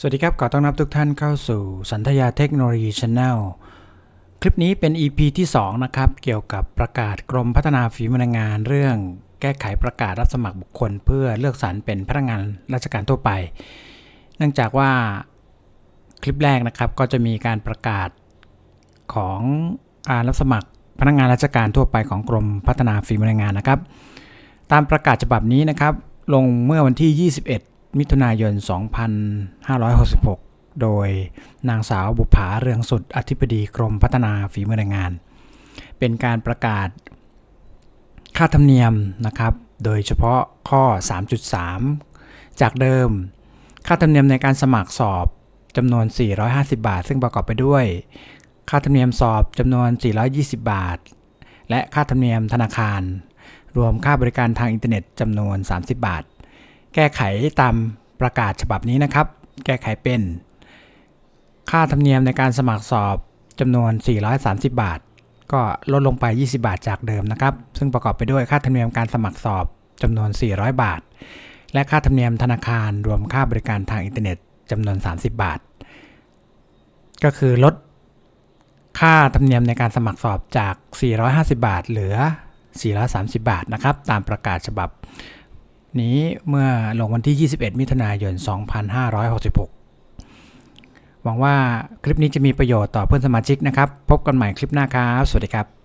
สวัสดีครับ ขอต้อนรับทุกท่านเข้าสู่สันทยาเทคโนโลยีช n แนลคลิปนี้เป็น EP ที่ 2 นะครับ เกี่ยวกับประกาศกรมพัฒนาฝีมือแรงงาน เรื่องแก้ไขประกาศรับสมัครบุคคล เพื่อเลือกสรรเป็นพนักงานราชการทั่วไป เนื่องจากว่าคลิปแรกนะครับก็จะมีการประกาศของการรับสมัครพนักงานราชการทั่วไปของกรมพัฒนาฝีมือแรงงานนะครับ ตามประกาศฉบับนี้นะครับ ลงเมื่อวันที่ 21 มิถุนายน 2566 โดยนางสาวบุภาเรืองสุดอธิบดีกรมพัฒนาฝีมือแรงงาน เป็นการประกาศค่าธรรมเนียมนะครับ โดยเฉพาะข้อ 3.3 จากเดิม ค่าธรรมเนียมในการสมัครสอบจำนวน 450 บาท ซึ่งประกอบไปด้วย ค่าธรรมเนียมสอบจำนวน 420 บาท และค่าธรรมเนียมธนาคาร รวมค่าบริการทางอินเทอร์เน็ตจำนวน 30 บาท แก้ไขตามประกาศฉบับนี้นะครับ แก้ไขเป็น ค่าธรรมเนียมในการสมัครสอบจำนวน 430 บาท ก็ลดลงไป 20 บาทจากเดิมนะครับ ซึ่งประกอบไปด้วยค่าธรรมเนียมการสมัครสอบจำนวน 400 บาท และค่าธรรมเนียมธนาคารรวมค่าบริการทางอินเทอร์เน็ตจำนวน 30 บาท ก็คือลดค่าธรรมเนียมในการสมัครสอบจาก 450 บาท เหลือ 430 บาทนะครับ ตามประกาศฉบับ นี้เมื่อลงวันที่ 21 มิถุนายน 2566 หวังว่าคลิปนี้จะมีประโยชน์ต่อเพื่อนสมาชิกนะครับ พบกันใหม่คลิปหน้าครับ สวัสดีครับ